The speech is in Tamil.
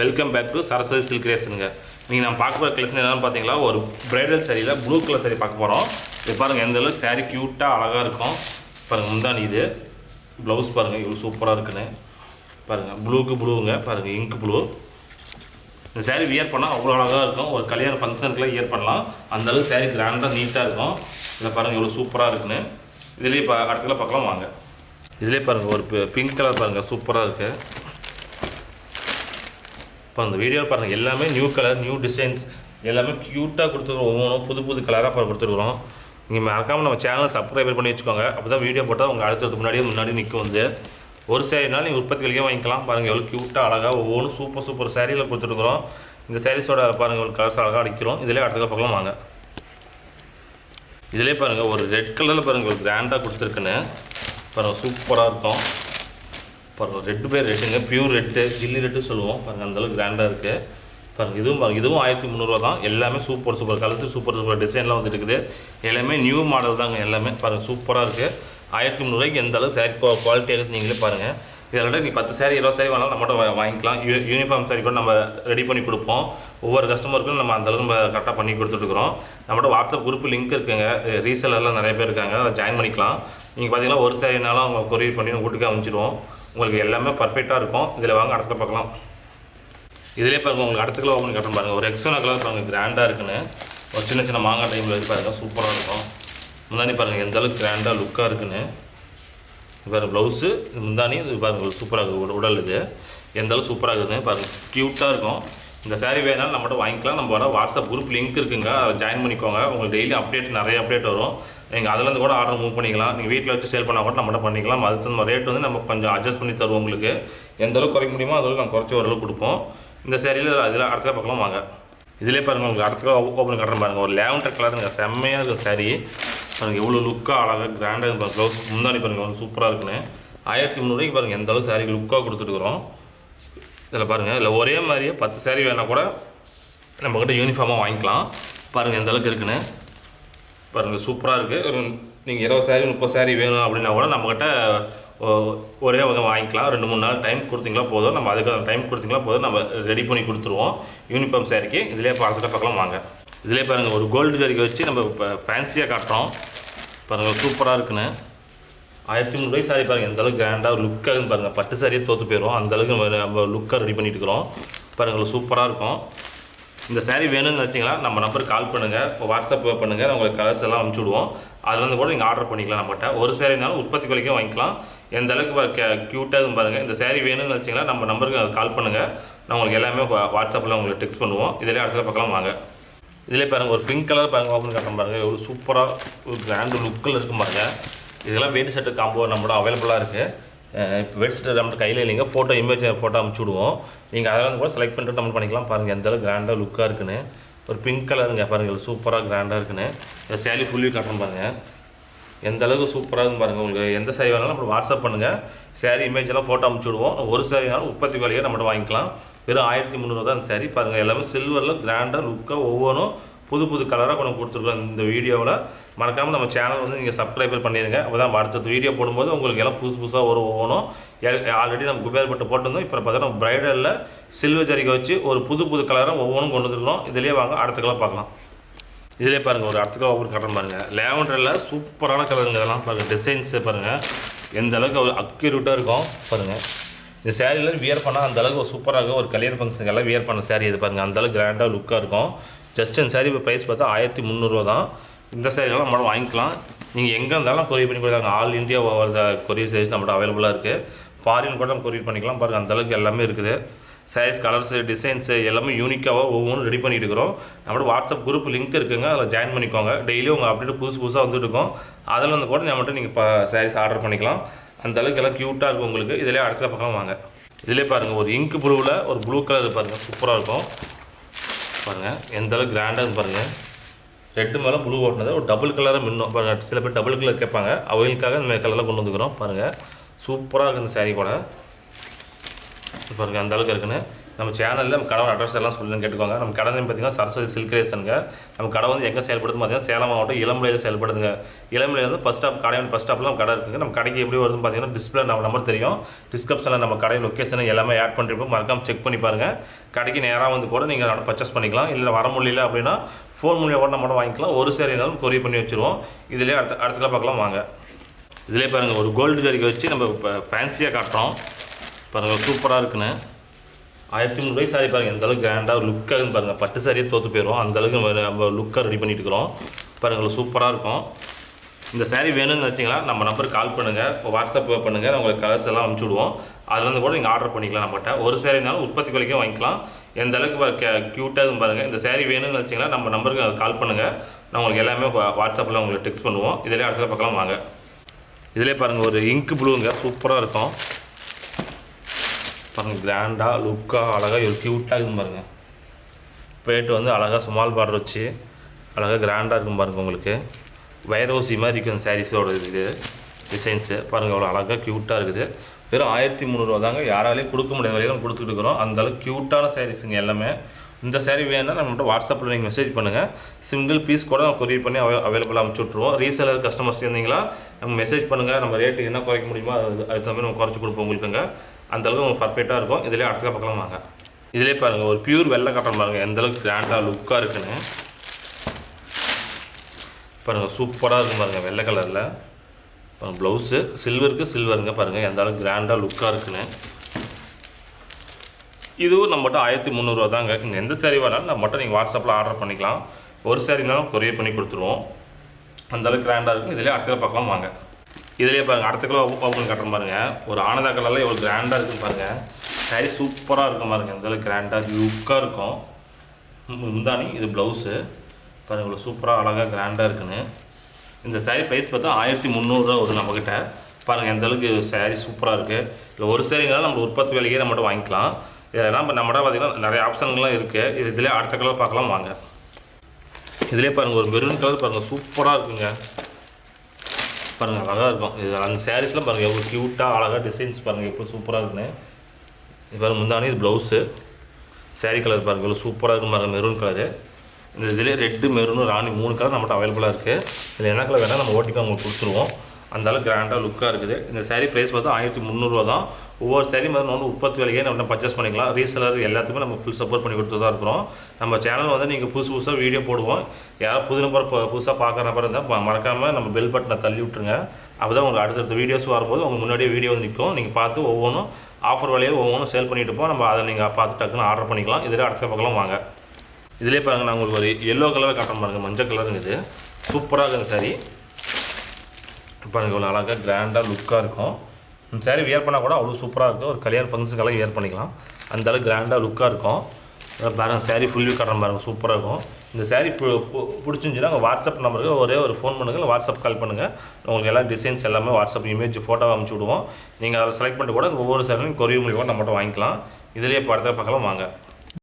Welcome back to Saraswathi silk கிரியேஷனுங்க நீங்கள் நான் பார்க்க போகிற கலெக்ஷன் என்னென்னு பார்த்தீங்களா ஒரு ப்ரைடல் சாரியில் ப்ளூ கலர் சரி பார்க்க போகிறோம் இது பாருங்கள் எந்த அளவுக்கு saree க்யூட்டாக அழகாக இருக்கும். பாருங்கள் முந்தானி இது. ப்ளவுஸ் பாருங்கள் இவ்வளோ சூப்பராக இருக்குன்னு. பாருங்கள் ப்ளூக்கு ப்ளூங்க பாருங்கள் இங்க் ப்ளூ இந்த saree வியர் பண்ணால் அவ்வளோ அழகாக இருக்கும். ஒரு கல்யாண ஃபங்க்ஷனுக்குலாம் வியர் பண்ணலாம். அந்த அளவுக்கு கிராண்டாக நீட்டாக இருக்கும். இதில் பாருங்கள் இவ்வளோ சூப்பராக இருக்குன்னு. இதுலேயே இப்போ அடுத்தலாம் பார்க்கலாம் வாங்க. இதுலேயே பாருங்கள் ஒரு பிங்க் கலர் பாருங்கள் சூப்பராக இருக்குது இப்போ அந்த வீடியோவில் பாருங்கள் எல்லாமே நியூ கலர் நியூ டிசைன்ஸ் எல்லாமே க்யூட்டாக கொடுத்துருக்கோம் ஒவ்வொன்றும் புது புது கலராக இப்போ கொடுத்துருக்குறோம். நீங்கள் மறக்காமல் நம்ம சேனலை சப்ஸ்கிரைபர் பண்ணி வச்சுக்கோங்க. அப்போ தான் வீடியோ போட்டால் உங்கள் அடுத்தது முன்னாடியே முன்னாடி நிற்கும் வந்து. ஒரு சேரீனாலும் நீங்கள் உற்பத்திகளுக்கே வாங்கிக்கலாம். பாருங்கள் எவ்வளோ க்யூட்டாக அழகாக ஒவ்வொன்றும் சூப்பர் சூப்பர் சேரீயில் கொடுத்துருக்குறோம். இந்த சாரீஸோட பாருங்கள் ஒரு கலர்ஸ் அழகாக அடிக்கிறோம். இதிலே அடுத்த பக்கம் வாங்க. இதிலே பாருங்கள் ஒரு ரெட் கலரில் பாருங்கள் ஒரு கிராண்டாக கொடுத்துருக்குன்னு. பாருங்கள் சூப்பராக இருக்கும். பாருங்கள் ரெட்டு பேர் ரெட்டுங்க. பியூர் ரெட்டு ஜில்லி ரெட்டு சொல்லுவோம். பாருங்கள் அந்தளவுக்கு கிராண்டாக இருக்குது பாருங்கள் இதுவும் பாருங்கள் இதுவும் ஆயிரத்தி முந்நூறுரூவா தான். எல்லாமே super super colours super super டிசைன்லாம் வந்துட்டு இருக்குது. எல்லாமே நியூ மாடல் தாங்க எல்லாமே. பாருங்கள் சூப்பராக இருக்குது ஆயிரத்தி முந்நூறுவாய்க்கு எந்த அளவு சேரீ குவாலிட்டி இருக்குது நீங்களே பாருங்கள் இதோட நீ பத்து சேரீ இருபது சேரீ வேணாலும் நம்மகிட்ட வாங்கிக்கலாம். யூ யூனிஃபார்ம் சாரி கூட நம்ம ரெடி பண்ணி கொடுப்போம். ஒவ்வொரு கஸ்டமருக்கும் நம்ம அந்தளவுக்கு நம்ம கரெக்டாக பண்ணி கொடுத்துட்ருக்குறோம் நம்மகிட்ட வாட்ஸ்அப் குரூப் லிங்க் இருக்குங்க. ரீசெலர்லாம் நிறைய பேர் இருக்காங்க. அதை ஜாயின் பண்ணிக்கலாம். நீங்கள் பார்த்தீங்கன்னா ஒரு சேரீனாலும் அவங்க கொரியர் பண்ணி உங்கள் வீட்டுக்கு அமைச்சிடுவோம் உங்களுக்கு எல்லாமே பர்ஃபெக்டாக இருக்கும். இதில் வாங்க அடுத்த பார்க்கலாம். இதிலே பாருங்கள் உங்களுக்கு அடுத்த கிலோ ஓப்பன் கட்டணும் பாருங்கள் ஒரு எக்ஸ்ட்ரா கலர் பாருங்கள் கிராண்டாக இருக்குன்னு. ஒரு சின்ன சின்ன மாங்காய் டைமில் இருக்கு பாருங்கள் சூப்பராக இருக்கும். முந்தானி பாருங்கள் எந்த அளவுக்கு கிராண்டாக லுக்காக இருக்குன்னு. பாருங்கள் பாருங்க ப்ளவுஸு இது முந்தானி இது பாருங்கள் சூப்பராக இருக்குது உடல் இது. எந்த அளவுக்கு சூப்பராக இருக்குதுன்னு பாருங்கள் க்யூட்டாக இருக்கும். இந்த saree வேணாலும் நம்மகிட்ட வாங்கிக்கலாம். நம்ம வர வாட்ஸ்அப் குரூப் லிங்க் இருக்குங்க. அதை ஜாயின் பண்ணிக்கோங்க. உங்களுக்கு டெய்லி அப்டேட் நிறைய அப்டேட் வரும். நீங்கள் அதுலேருந்து கூட ஆர்டர் மூவ் பண்ணிக்கலாம். நீங்கள் வீட்டில் வச்சு சேல் பண்ணால் கூட நம்மகிட்ட பண்ணிக்கலாம். அதுக்கு தகுந்த ரேட் வந்து நம்ம கொஞ்சம் அட்ஜஸ்ட் பண்ணி தருவோம் உங்களுக்கு. எந்த அளவுக்கு குறைக்க முடியுமோ அந்த நாங்கள் குறைச்சி ஓரளவு கொடுப்போம். இந்த சேரீயில் அதில் அடுத்த பக்கம் வாங்க. இதிலே பாருங்கள் உங்களுக்கு அடுத்த ஓப்பன் கட்டுறேன் பாருங்கள் ஒரு லேவண்டர் கலருங்க செம்மையாக இருக்குது saree. பாருங்கள் எவ்வளோ லுக்காக அழகாக கிராண்டாக இருக்கும் க்ளவுஸ் முன்னாடி பாருங்கள் சூப்பராக இருக்குன்னு. ஆயிரத்தி முந்நூறுக்கு பாருங்கள் எந்த அளவுக்கு saree லுக்காக கொடுத்துட்டுருக்குறோம் இதில் பாருங்கள் இல்லை ஒரே மாதிரியே பத்து சேரீ வேணால் கூட நம்மக்கிட்ட யூனிஃபார்மாக வாங்கிக்கலாம். பாருங்கள் எந்த அளவுக்கு இருக்குன்னு. பாருங்கள் சூப்பராக இருக்குது நீங்கள் இருபது saree முப்பது சாரீ வேணும் அப்படின்னா கூட நம்மக்கிட்ட ஒ- ஒரே வகை வாங்கிக்கலாம். ரெண்டு மூணு நாள் டைம் கொடுத்தீங்களா போதும். நம்ம அதுக்கு டைம் கொடுத்தீங்களா போதும். நம்ம ரெடி பண்ணி கொடுத்துருவோம். யூனிஃபார்ம் சாரிக்கு இதிலே பார்த்துட்டு பார்க்கலாம் வாங்க. இதிலே பாருங்கள் ஒரு கோல்டு ஜரிகை வச்சு நம்ம இப்போ ஃபேன்சியாக காட்டுறோம். பாருங்கள் சூப்பராக இருக்குன்னு. ஆயிரத்தி முந்நூறுபாய் சாரி பாருங்கள் எந்த அளவுக்கு கிராண்டாக லுக்காக பாருங்கள் பட்டு சாரியே தோற்று போயிடும் அந்த அளவுக்கு நம்ம லுக்காக ரெடி பண்ணிட்டு இருக்கிறோம் பாருங்கள் சூப்பராக இருக்கும். இந்த சாரீ வேணும்னு வச்சிங்களா நம்ம நம்பருக்கு கால் பண்ணுங்கள் இப்போ வாட்ஸ்அப் பண்ணுங்கள் உங்களுக்கு கலர்ஸ் எல்லாம் அமுச்சு விடுவோம். அதுலேருந்து கூட நீங்கள் ஆர்டர் பண்ணிக்கலாம் நம்மகிட்ட. ஒரு சேரீனாலும் உற்பத்தி விலைக்கும் வாங்கிக்கலாம். எந்த அளவுக்கு க்யூட்டாக பாருங்கள் இந்த சாரீ வேணும்னு வச்சிங்களா நம்ம நம்பருக்கு கால் பண்ணுங்கள் நான் உங்களுக்கு எல்லாமே வாட்ஸ்அப்பில் உங்களுக்கு டெக்ஸ்ட் பண்ணுவோம். இதிலே அடுத்த பக்கம் வாங்க. இதிலே பாருங்கள் ஒரு பிங்க் கலர் பாருங்கள் ஓப்பன் காட்டுறேன் பாருங்கள் எவ்வளோ சூப்பராக ஒரு கிராண்டு லுக்கில் இருக்கும் பாருங்கள் இதெல்லாம் வேட்டி செட்டு காம்போ நம்மளோட அவைலபிளாக இருக்குது இப்போ வேட்டி செட்டு நம்மகிட்ட கையில் இல்லைங்க ஃபோட்டோ இமேஜ் ஃபோட்டோ அனுப்பிச்சி விடுவோம். நீங்கள் அதெல்லாம் கூட செலக்ட் பண்ணிட்டு நம்ம பண்ணிக்கலாம். பாருங்கள் எந்த அளவுக்கு கிராண்டாக லுக்காக இருக்குன்னு. ஒரு பிங்க் கலருங்க பாருங்கள் சூப்பராக கிராண்டாக இருக்குன்னு. இந்த சேலி ஃபுல்லி காட்டணும் பாருங்கள் எந்த அளவுக்கு சூப்பராக இருக்கும் பாருங்கள் உங்களுக்கு எந்த சாரி வேணாலும் நம்ம வாட்ஸ்அப் பண்ணுங்கள் சேரீ இமேஜ் எல்லாம் ஃபோட்டோ அனுப்பிச்சி விடுவோம். ஒரு சேரீனாலும் உற்பத்தி விலையை நம்மகிட்ட வாங்கிக்கலாம். வெறும் ஆயிரத்தி முந்நூறுவா தான் அந்த சேரீ பாருங்கள் எல்லாமே சில்வரில் கிராண்டாக லுக்காக ஒவ்வொன்றும் புது புது கலராக கொண்டு கொடுத்துருக்கோம் இந்த வீடியோவில். மறக்காமல் நம்ம சேனல் வந்து நீங்கள் சப்ஸ்கிரைபர் பண்ணிடுங்க அப்போ தான் அடுத்தடுத்த வீடியோ போடும்போது உங்களுக்கு எல்லாம் புதுசு புதுசாக ஒரு ஒவ்வொன்றும் ஆல்ரெடி நம்ம குபேர் பட்டு போட்டிருந்தோம். இப்போ பார்த்தீங்கன்னா நம்ம பிரைடலில் சில்வர் ஜரிகை வச்சு ஒரு புது புது கலராக ஒவ்வொன்றும் கொண்டு வந்துருக்கோம் இதுலேயே வாங்க அடுத்த கலர் பார்க்கலாம். இதிலே பாருங்கள் ஒரு அடுத்த கலர் ஒவ்வொரு கலர் பாருங்கள் லேவண்டரில் சூப்பரான கலருங்க இதெல்லாம் பாருங்கள் டிசைன்ஸு பாருங்கள் எந்த அளவுக்கு ஒரு அக்யூரேட்டாக இருக்கும் பாருங்கள் இந்த சேரீலாம் வியர் பண்ணால் அந்த அளவுக்கு ஒரு சூப்பராக இருக்கும். ஒரு கல்யாண ஃபங்க்ஷனுக்கெல்லாம் வியர் பண்ண சேரீ இது பாருங்கள் அந்தளவுக்கு கிராண்டாக லுக்காக இருக்கும். ஜஸ்ட் இந்த இப்போ ப்ரைஸ் பார்த்தா ஆயிரத்தி முந்நூறுரூவா தான். இந்த சேரீலாம் நம்மளால வாங்கிக்கலாம். நீங்கள் எங்கே இருந்தாலும் கொரியர் பண்ணி கொடுத்தாங்க ஆல் இந்தியா கொரியர் சர்வீஸ் நம்மகிட்ட அவைலபிளாக இருக்குது ஃபாரின் கூட நம்ம கொரியர் பண்ணிக்கலாம். பாருங்கள் அந்தளவுக்கு எல்லாமே இருக்குது. சைஸ் கலர்ஸு டிசைன்ஸு எல்லாமே யூனிக்காக ஒவ்வொன்றும் ரெடி பண்ணிட்டு இருக்கிறோம். நம்மளோட வாட்ஸ்அப் குரூப் லிங்க் இருக்குங்க. அதில் ஜாயின் பண்ணிக்கோங்க. டெய்லியும் உங்கள் அப்டேட் புதுசு புதுசாக வந்துட்டு இருக்கும். அதில் வந்து கூட நம்மகிட்ட நீங்கள் இப்போ சாரீஸ் ஆர்டர் பண்ணிக்கலாம். அந்த அளவுக்கு எல்லாம் க்யூட்டாக இருக்கும் உங்களுக்கு. இதிலே அடுத்த பக்கம் வாங்க. இதிலே பாருங்கள் ஒரு இங்க் ப்ளூவில் ஒரு ப்ளூ கலர் பாருங்கள் சூப்பராக இருக்கும். பாருங்கள் எந்த அளவுக்கு கிராண்டாக பாருங்கள் ரெட்டு மேலே ப்ளூ ஓட்டினது ஒரு டபுள் கலராக மின்னும். பாருங்கள் சில பேர் டபுள் கலர் கேட்பாங்க. அவங்களுக்காக இந்த கலரில் கொண்டு வந்துக்கிறோம். பாருங்கள் சூப்பராக இருக்குது இந்த சாரீ கூட பாருங்கள் அந்த அளவுக்கு இருக்குன்னு. நம்ம சேனலில் நம்ம கடவுள் அட்ரஸ் எல்லாம் சொல்லுன்னு கேட்டுக்கோங்க. நம்ம கடை பார்த்தீங்கன்னா சரஸ்வதி சில்க்ரேசனுங்க நம்ம கடை வந்து எங்கே செயல்படுது பார்த்தீங்கன்னா சேலம் மாவட்டம் இளம்பிலையில் செயல்படுதுங்க. இளம்பிலையில் வந்து ஃபஸ்ட் ஸ்டாப் கடை ஃபஸ்ட் ஸ்டாப்பில் நம்ம கடை இருக்குங்க. நம்ம கடைக்கு எப்படி வருதுன்னு பார்த்தீங்கன்னா டிஸ்பிளே நம்ம நம்பர் தெரியும். டிஸ்கிரிப்ஷனில் நம்ம கடை லொக்கேஷன் எல்லாமே ஆட் பண்ணிருப்போம். மறக்காம செக் பண்ணி பாருங்கள் கடைக்கு நேராக வந்து கூட நீங்கள் பர்ச்சேஸ் பண்ணிக்கலாம். இல்லை வர முடியல அப்படின்னா ஃபோன் மூலியம் கூட நம்ம வாங்கிக்கலாம். ஒரு சேரினாலும் கொரியர் பண்ணி வச்சுருவோம். இதிலே அடுத்த அடுத்த பார்க்கலாம் வாங்க. இதிலே பாருங்கள் ஒரு கோல்டு ஜரிக்கை வச்சு நம்ம இப்போ ஃபேன்சியாக காட்டுறோம். பாருங்கள் சூப்பராக இருக்குன்னு. ஆயிரத்தி முந்நூறுபாய்க்கு சாரி பாருங்கள் எந்த அளவுக்கு கிராண்டாக லுக்காக பாருங்கள் பட்டு சாரியே தோற்று போயிடும் அந்த அளவுக்கு நம்ம நம்ம லுக்காக ரெடி பண்ணிட்டு இருக்கிறோம். பாருங்கள் சூப்பராக இருக்கும். இந்த சாரீ வேணும்னு வச்சிங்களா நம்ம நம்பருக்கு கால் பண்ணுங்கள் இப்போ வாட்ஸ்அப் பண்ணுங்கள் நான் உங்களுக்கு கலர்ஸ் எல்லாம் அமுச்சு விடுவோம். அதுலேருந்து கூட நீங்கள் ஆர்டர் பண்ணிக்கலாம் நம்மகிட்ட. ஒரு சேரீனாலும் உற்பத்தி வரைக்கும் வாங்கிக்கலாம். எந்த அளவுக்கு பாரு க்யூட்டாக இருக்கும் பாருங்கள் இந்த சேரீ வேணும்னு நினச்சிங்களா நம்ம நம்பருக்கு கால் பண்ணுங்கள் நான் உங்களுக்கு எல்லாமே வாட்ஸ்அப்பில் உங்களுக்கு டெக்ஸ்ட் பண்ணுவோம். இதிலே அடுத்த பார்க்கலாம். வாங்க. இதிலே பாருங்கள் ஒரு இங்க் ப்ளூங்க சூப்பராக இருக்கும். பாருங்கள் கிராண்டாக லுக்காக அழகாக இவ்வளோ க்யூட்டாக இருக்கும் பாருங்கள் போயிட்டு வந்து அழகாக சுமால் பார்டர் வச்சு அழகாக கிராண்டாக இருக்கும் பாருங்கள் உங்களுக்கு. வைரோசி மாதிரி இருக்கும் இந்த சாரீஸோட இது டிசைன்ஸு பாருங்கள் அவ்வளோ அழகாக க்யூட்டாக இருக்குது. வெறும் ஆயிரத்தி முந்நூறுவா தாங்க. யாராலையும் கொடுக்க முடியாத வரையிலும் கொடுத்துட்டு இருக்கிறோம். அந்தளவுக்கு க்யூட்டான சாரீஸுங்க எல்லாமே. இந்த சேரீ வேணும்னா நம்மகிட்ட வாட்ஸ்அப்பில் நீங்கள் மெசேஜ் பண்ணுங்கள் சிங்கிள் பீஸ் கூட நம்ம கொரியர் பண்ணி அவை அவைலபிளாக அனுப்பிச்சி விட்ருவோம் ரீசேலர் கஸ்டமர்ஸ் இருந்தீங்களா? நம்ம மெசேஜ் பண்ணுங்கள் நம்ம ரேட்டு என்ன குறைக்க முடியுமோ அது அதுக்கு தகுந்த மாதிரி நம்ம குறைச்சி கொடுப்போம் உங்களுக்குங்க. அந்தளவுக்கு உங்களுக்கு பர்ஃபெக்டாக இருக்கும். இதிலே அடுத்த பக்கம் வாங்க. இதிலே பாருங்கள் ஒரு பியூர் வெள்ளை காட்டன் பாருங்கள் எந்த அளவுக்கு கிராண்டாக லுக்காக இருக்குன்னு. பாருங்கள் சூப்பராக இருக்கும் பாருங்கள் வெள்ளை கலரில் பாருங்கள் ப்ளவுஸு சில்வருக்கு சில்வருங்க பாருங்கள் எந்த அளவுக்கு கிராண்டாக லுக்காக இருக்குன்னு. இதுவும் நம்மகிட்ட ஆயிரத்தி முந்நூறுரூவா தாங்க. நீங்கள் எந்த சேரீ வேணாலும் நம்மகிட்ட நீங்கள் வாட்ஸ்அப்பில் ஆர்டர் பண்ணிக்கலாம். ஒரு சேரீனாலும் கொரியர் பண்ணி கொடுத்துருவோம். அந்தளவுக்கு கிராண்டாக இருக்கும் இதிலே அடுத்த பக்கம் வாங்க. இதிலே பாருங்கள் அடுத்த கிலோ ஓப்பன் கட்டுற பாருங்க. ஒரு ஆனந்தா கலரில் எவ்வளோ கிராண்டாக இருக்குன்னு பாருங்கள் சாரி சூப்பராக இருக்கும் பாருங்க எந்த அளவுக்கு கிராண்டாக லுக்காக இருக்கும். முந்தானி இது ப்ளவுஸு பாருங்கள் இவ்வளோ சூப்பராக அழகாக கிராண்டாக இருக்குன்னு. இந்த சாரீ ப்ரைஸ் பார்த்தா ஆயிரத்தி முந்நூறுரூவா வரும் நம்மக்கிட்ட பாருங்கள் எந்தளவுக்கு சாரீ சூப்பராக இருக்குது இல்லை ஒரு சேரீனாலும் நம்ம உற்பத்தி விலையே நம்மகிட்ட வாங்கிக்கலாம். இதெல்லாம் இப்போ நம்மகிட்ட பார்த்தீங்கன்னா நிறைய ஆப்ஷன்கள்லாம் இருக்குது இது இதிலே அடுத்த கலர் பார்க்கலாம் வாங்க. இதிலே பாருங்கள் ஒரு மெரூன் கலர் பாருங்கள் சூப்பராக இருக்குங்க. பாருங்கள் அழகாக இருக்கும். இது அந்த சாரீஸ்லாம் பாருங்கள் எவ்வளோ க்யூட்டாக அழகாக டிசைன்ஸ் பாருங்கள் எப்படி சூப்பராக இருக்குன்னு. இது பாருங்கள் முந்தானி இது ப்ளவுஸு சாரீ கலர் பாருங்கள் எவ்வளோ சூப்பராக இருக்கும் பாருங்கள் மெரூன் கலரு இந்த இதிலே ரெட்டு மெரூனு ராணி மூணு கலர் நம்மகிட்ட அவைலபிளாக இருக்குது இதில் என்ன கலர் வேணால் நம்ம ஓட்டிக்கு உங்களுக்கு கொடுத்துருவோம். அந்தளவுக்கு கிராண்டாக லுக்காக இருக்குது. இந்த சாரீ ப்ரைஸ் பார்த்தா ஆயிரத்தி முந்நூறுரூவா தான். ஒவ்வொரு சாரீ மாதிரி நம்ம வந்து உற்பத்தி விலையே நம்ம பர்ச்சேஸ் பண்ணிக்கலாம். ரீசெலர் எல்லாத்துக்குமே நம்ம ஃபுல் சப்போர்ட் பண்ணி கொடுத்து தான் இருக்கிறோம். நம்ம சேனல் வந்து நீங்கள் புதுசு புதுசாக வீடியோ போடுவோம். யாராவது புது நம்பர் புதுசாக பார்க்குற நம்பர் இருந்தால் மறக்காமல் நம்ம பெல் பட்டனை தள்ளி விட்டுருங்க. அப்போ தான் உங்களுக்கு அடுத்தடுத்த வீடியோஸ் வரும்போது உங்களுக்கு முன்னாடியே வீடியோ வந்து நிற்கும் நீங்கள் பார்த்து ஒவ்வொன்றும் ஆஃபர் விலையில் ஒவ்வொன்றும் சேல் பண்ணிட்டு இருப்போம் நம்ம அதை நீங்கள் பார்த்து டக்குன்னு ஆர்டர் பண்ணிக்கலாம். இதில் அடுத்த பக்கம் வாங்க. இதிலே பாருங்கள் நான் உங்களுக்கு ஒரு எல்லோ கலர் காட்டுறேன் பாருங்கள் மஞ்சள் கலருங்க இது. சூப்பராக இருக்குது சாரி பாருங்கள் இவ்வளோ அழகாக கிராண்டாக லுக்காக இருக்கும். இந்த சாரி வியர் பண்ணால் கூட அவ்வளோ சூப்பராக இருக்கும். ஒரு கல்யாண ஃபங்க்ஷனுக்கெல்லாம் வியர் பண்ணிக்கலாம். அந்த அளவுக்கு கிராண்டாக லுக்காக இருக்கும். பாருங்கள் சாரி ஃபுல் வியூ கட்டுற பாருங்கள் சூப்பராக இருக்கும். இந்த சாரி பிடிச்சிருந்துச்சுன்னா உங்கள் வாட்ஸ்அப் நம்பருக்கு ஒரே ஒரு ஃபோன் பண்ணுங்கள் இல்லை வாட்ஸ்அப் கால் பண்ணுங்கள் உங்களுக்கு எல்லா டிசைன்ஸ் எல்லாமே வாட்ஸ்அப் இமேஜ் ஃபோட்டோ அனுப்பிச்சி விடுவோம். நீங்கள் அதை செலக்ட் பண்ணிட்டு கூட ஒவ்வொரு சாரியும் கொரியர் மூலியமாக நம்மகிட்ட வாங்கிக்கலாம். இதிலேயே இப்போ பார்க்கலாம். வாங்க.